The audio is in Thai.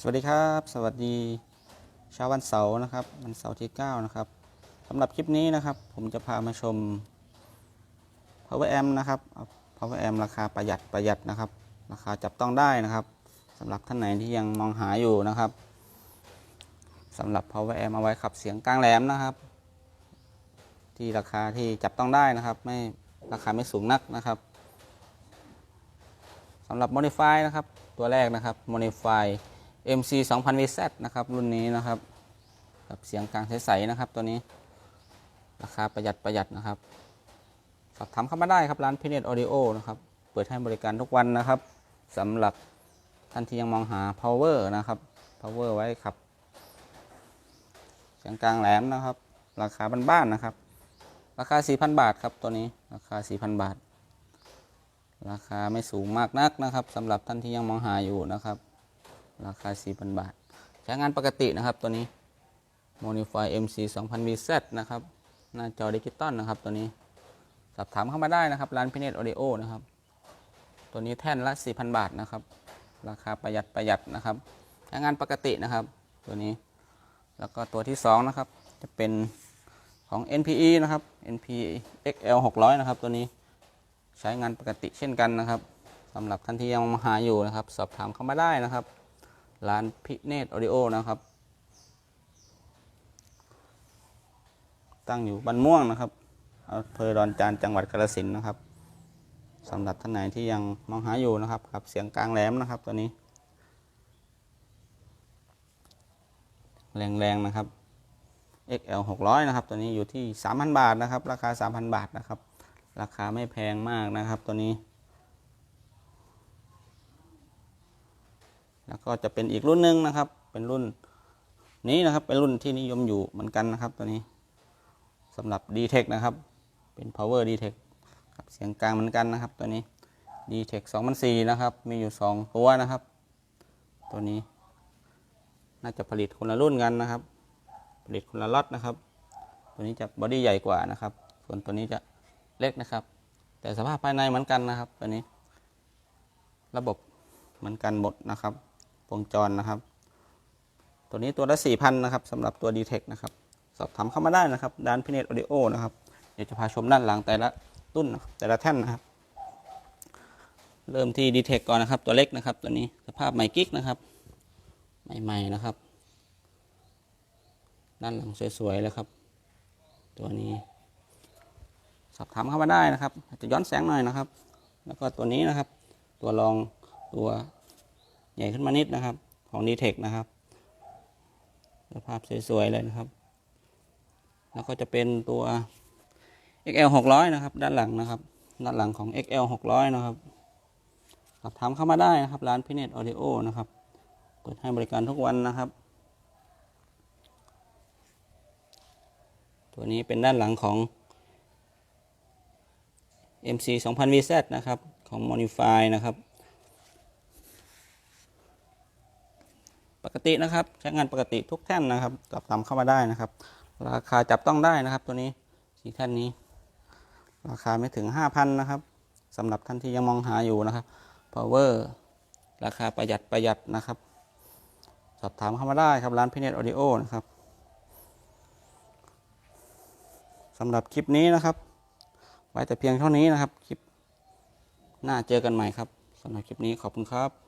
สวัสดีครับ สวัสดีเช้าวันเสาร์นะครับ วันเสาร์ที่ 9 นะครับสำหรับคลิปนี้นะครับ ผมจะพามาชม power amp นะครับ power amp ราคาประหยัดประหยัดนะครับ ราคาจับต้องได้นะครับสำหรับท่านไหนที่ยังมองหาอยู่นะครับสำหรับ power amp เอาไว้ขับเสียงกลางแหลมนะครับ ที่ราคาที่จับต้องได้นะครับ ไม่ราคาไม่สูงนักนะครับสำหรับ modify นะครับ ตัวแรกนะครับ modify MC 2000 VZ นะครับ รุ่นนี้นะครับกับเสียงกลางใสๆนะครับตัวนี้ ราคาประหยัดประหยัดนะครับสอบถามเข้ามาได้ครับร้านพิเนตออดิโอนะครับ เปิดให้บริการทุกวันนะครับสำหรับท่านที่ยังมองหา power นะครับ power ไว้ขับ เสียงกลางแหลมนะครับ ราคาบ้านๆนะครับ ราคา 4,000 บาทครับตัวนี้ราคา 4,000 บาท ราคาไม่สูงมากนักนะครับสำหรับท่านที่ยังมองหาอยู่นะครับ ราคา 4,000 บาท ใช้งานปกตินะครับตัวนี้ Monify MC 2000 VZ นะครับ หน้าจอดิจิตอลนะครับตัวนี้ สอบถามเข้ามาได้นะครับร้านพิเนตออดิโอนะครับ ตัวนี้แท่นละ 4,000 บาทนะครับ ราคาประหยัดประหยัดนะครับ ใช้งานปกตินะครับ ตัวนี้ แล้วก็ตัวที่ 2 นะครับ จะเป็นของ NPE นะครับ NPE XL 600 นะครับ ตัวนี้ใช้งานปกติเช่นกันนะครับสำหรับท่านที่ยังมาหาอยู่นะครับ สอบถามเข้ามาได้นะครับ ร้านพิเนตออดิโอนะครับ ตั้งอยู่บันม่วงนะครับอำเภอดอนจานจังหวัดกาฬสินนะครับสำหรับท่านไหนที่ยังมองหาอยู่นะครับกับเสียงกลางแหลมนะครับตัวนี้ แรงๆนะครับ XL 600 นะครับ ตัวนี้อยู่ที่ 3,000 บาทนะครับ ราคา 3,000 บาทนะครับ ราคาไม่แพงมากนะครับ ตัวนี้ แล้วก็จะเป็นอีกรุ่นหนึ่งนะครับ เป็นรุ่นนี้นะครับ เป็นรุ่นที่นิยมอยู่เหมือนกันนะครับ ตัวนี้สำหรับ d t e c นะครับ เป็น power d t e c ครับเสียงกลางเหมือนกันนะครับ ตัวนี้ d t e c 2004นะครับ มีอยู่ 2 ตัวนะครับ ตัวนี้ น่าจะผลิตคนละรุ่นกันนะครับ ผลิตคนละล็อตนะครับ ตัวนี้จะบอดี้ใหญ่กว่านะครับ ส่วนตัวนี้จะเล็กนะครับ แต่สภาพภายในเหมือนกันนะครับ ตัวนี้ ระบบเหมือนกันหมดนะครับ วงจรนะครับ ตัวนี้ตัวละ4,000นนะครับสำหรับตัว d t e c นะครับ สอบถามเข้ามาได้นะครับด้านพิเนตออดิโอนะครับ เดี๋ยวจะพาชมด้านหลังแต่ละรุ่นแต่ละแท่นนะครับ เริ่มที่ d t e c ก่อนนะครับ ตัวเล็กนะครับ ตัวนี้สภาพใหม่กิกนะครับ ใหม่ๆนะครับ ด้านหลังสวยๆเลยครับ ตัวนี้ สอบถามเข้ามาได้นะครับ จะย้อนแสงหน่อยนะครับ แล้วก็ตัวนี้นะครับ ตัวรองตัว ใหญ่ขึ้นมานิดนะครับ ของ d t e c นะครับสภาพสวยๆเลยนะครับ แล้วก็จะเป็นตัว XL 600 นะครับ ด้านหลังนะครับ ด้านหลังของ XL 600 นะครับสอบถามเข้ามาได้นะครับ ร้านพิเนตออดิโอนะครับ เปิดให้บริการทุกวันนะครับ ตัวนี้เป็นด้านหลังของ MC 2000 VZ นะครับ ของ Modify นะครับ กตินะครับ ใช้งานปกติทุกแท่นนะครับสอบถามเข้ามาได้นะครับ ราคาจับต้องได้นะครับ ตัวนี้สีแท่นนี้ ราคาไม่ถึง 5,000นะครับสำหรับท่านที่ยังมองหาอยู่นะครับ power ราคาประหยัดประหยัดนะครับ สอบถามเข้ามาได้ครับร้านพิเนตออดิโอนะครับสำหรับคลิปนี้นะครับ ไว้แต่เพียงเท่านี้นะครับ คลิปหน้าเจอกันใหม่ครับสำหรับคลิปนี้ขอบคุณครับ